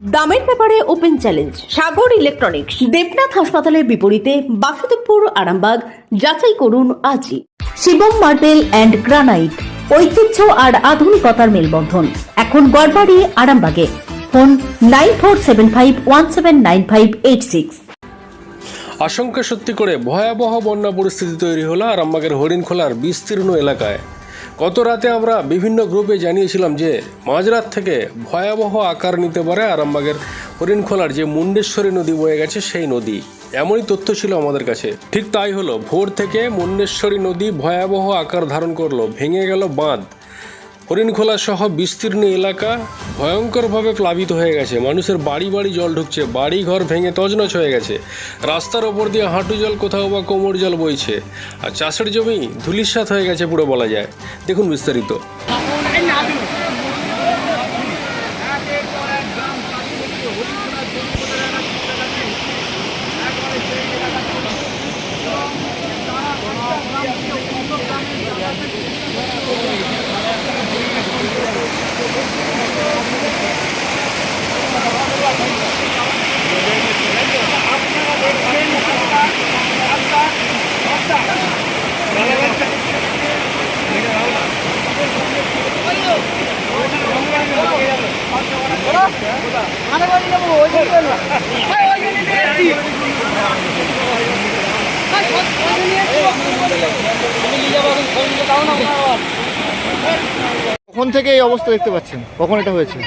দামের ব্যাপারে open challenge, Sagar electronics, Debnath হাসপাতালের বিপরীতে বাসুদেবপুর, আরামবাগ, যাচাই করুন আজই। শিবম মার্বেল অ্যান্ড গ্রানাইট, ঐতিহ্য আর আধুনিকতার মেলবন্ধন। এখন গড়বাড়ি, আরামবাগে। Phone nine four seven five one seven nine five eight six. আশঙ্কা সত্যি করে ভয়াবহ বন্যা পরিস্থিতি তৈরি হলো আরামবাগের হরিণখোলার বিস্তীর্ণ এলাকায়। গত রাতে আমরা বিভিন্ন গ্রুপে জানিয়েছিলাম যে মাঝরাত থেকে ভয়াবহ আকার নিতে পারে আরামবাগের হরিণখোলার যে মুন্ডেশ্বরী নদী বয়ে গেছে সেই নদী। এমনই তথ্য ছিল আমাদের কাছে। ঠিক তাই হলো, ভোর থেকে মুন্ডেশ্বরী নদী ভয়াবহ আকার ধারণ করল, ভেঙে গেল বাঁধ। হরিণখোলা সহ বিস্তীর্ণ এলাকা ভয়ঙ্করভাবে প্লাবিত হয়ে গেছে মানুষের বাড়ি বাড়ি জল ঢুকছে বাড়ি ঘর ভেঙে তজনচ হয়ে গেছে রাস্তার ওপর দিয়ে হাঁটু জল কোথাও বা কোমর জল বইছে আর চাষের জমি ধুলিস্বাত হয়ে গেছে পুরো বলা যায় দেখুন বিস্তারিত কখন থেকে এই অবস্থা দেখতে পাচ্ছেন? কখন এটা হয়েছে?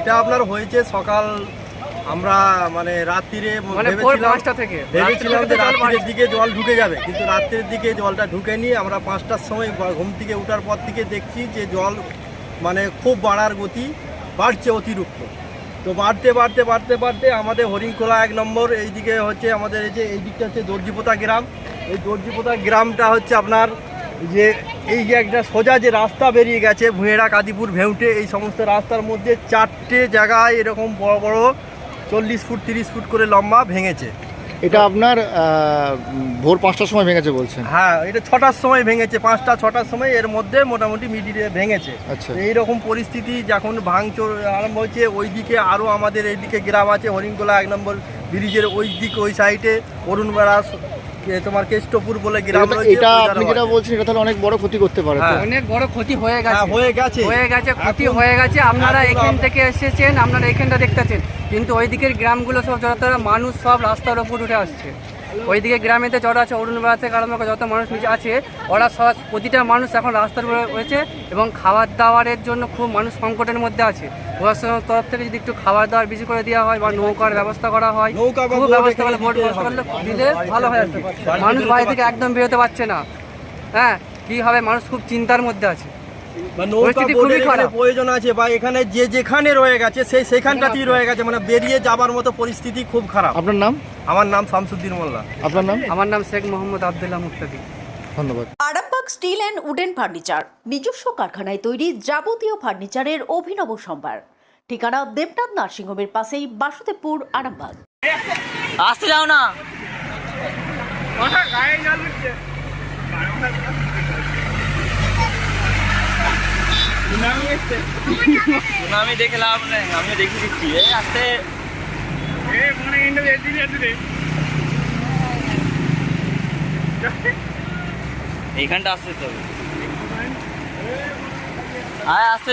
এটা আপনার হয়েছে সকাল আমরা মানে রাত্রিরে মানে ভেবেছিলাম যে রাত্রির দিকে জল ঢুকে যাবে কিন্তু রাত্রির দিকে জলটা ঢুকেনি। আমরা পাঁচটার সময় ঘুম থেকে ওঠার পর থেকে দেখছি যে জল মানে খুব বাড়ার গতি বাড়ছে অতিরিক্ত। তো বাড়তে বাড়তে বাড়তে বাড়তে আমাদের হরিণখোলা এক নম্বর, এইদিকে হচ্ছে আমাদের এই যে, এই দিকটা হচ্ছে দর্জিপোতা গ্রাম। এই দর্জিপোতা গ্রামটা হচ্ছে আপনার যে, এই যে একটা সোজা যে রাস্তা বেরিয়ে গেছে ভুঁয়েরা কাদিপুর, ভেউটে, এই সমস্ত রাস্তার মধ্যে চারটে জায়গায় এরকম বড়, বড়ো চল্লিশ ফুট, তিরিশ ফুট করে লম্বা ভেঙেছে। এটা আপনার ভোর পাঁচটার সময় ভেঙেছে বলছেন হ্যাঁ এটা ছটার সময় ভেঙেছে পাঁচটা ছটার সময় এর মধ্যে মোটামুটি মিডিয়ে ভেঙেছে আচ্ছা। এইরকম পরিস্থিতি যখন ভাঙচুর আরম্ভ হয়েছে ওই দিকে আরও আমাদের এইদিকে গ্রাম আছে হরিণগোলা এক নম্বর ব্রিজের ওই দিক ওই সাইডে অরুণবেড়া তোমার কেষ্টপুর বলে গ্রাম রয়েছে এটা আপনি যেটা। বলছেন এটা তাহলে অনেক বড় ক্ষতি করতে পারে হ্যাঁ। অনেক বড় ক্ষতি হয়ে হ্যাঁ গেছে। হয়ে গেছে। হয়ে গেছে ক্ষতি হয়ে গেছে। আপনারা এখান থেকে এসেছেন আপনারা এখানটা দেখতেছেন। কিন্তু ওই দিকের গ্রামগুলো সব যত মানুষ সব রাস্তার ওপর উঠে আসছে। ওইদিকে গ্রামেতে যারা আছে অরুণবেড়া থেকে আরম্ভ করে যত মানুষ নিচে আছে ওরা সব প্রতিটা মানুষ এখন রাস্তার উপরে রয়েছে এবং খাবার দাবারের জন্য খুব মানুষ সংকটের মধ্যে আছে। প্রশাসনের তরফ থেকে যদি একটু খাবার দাবার বেশি করে দেওয়া হয় বা নৌকার ব্যবস্থা করা হয় খুব ব্যবস্থা করলে দিতে ব্যবস্থা করলে দিলে ভালো হয় আর কি। মানুষ বাড়ি থেকে একদম বেরোতে পারছে না। হ্যাঁ কী হবে মানুষ খুব চিন্তার মধ্যে আছে। প্রয়োজন আছে বা এখানে যে যেখানে রয়ে গেছে সেই সেখানটাতেই রয়ে গেছে মানে বেরিয়ে যাবার মতো পরিস্থিতি খুব খারাপ। আপনার নাম? আমার নাম শামসুদ্দিন মোল্লা। আপনার নাম? আমার নাম শেখ মোহাম্মদ আবদুল্লাহ মুক্তাদি। ধন্যবাদ। Arambagh steel and wooden furniture নিজস্ব কারখানায় তৈরি যাবতীয় ফার্নিচারের অভিনব সম্ভার। ঠিকানা দেবনাথ নার্সিংহোমের পাশেই বাসুদেবপুর আরামবাগ। আসতে যাও না। আমি দেখে লাভ নেই আমিও দেখে দিচ্ছি। এই আসতে। এইখানটা আসতে তো। আয় আসতে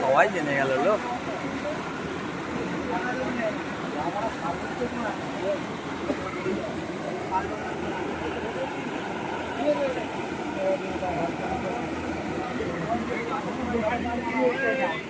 সবাই জেনে গেল লোক Thank you.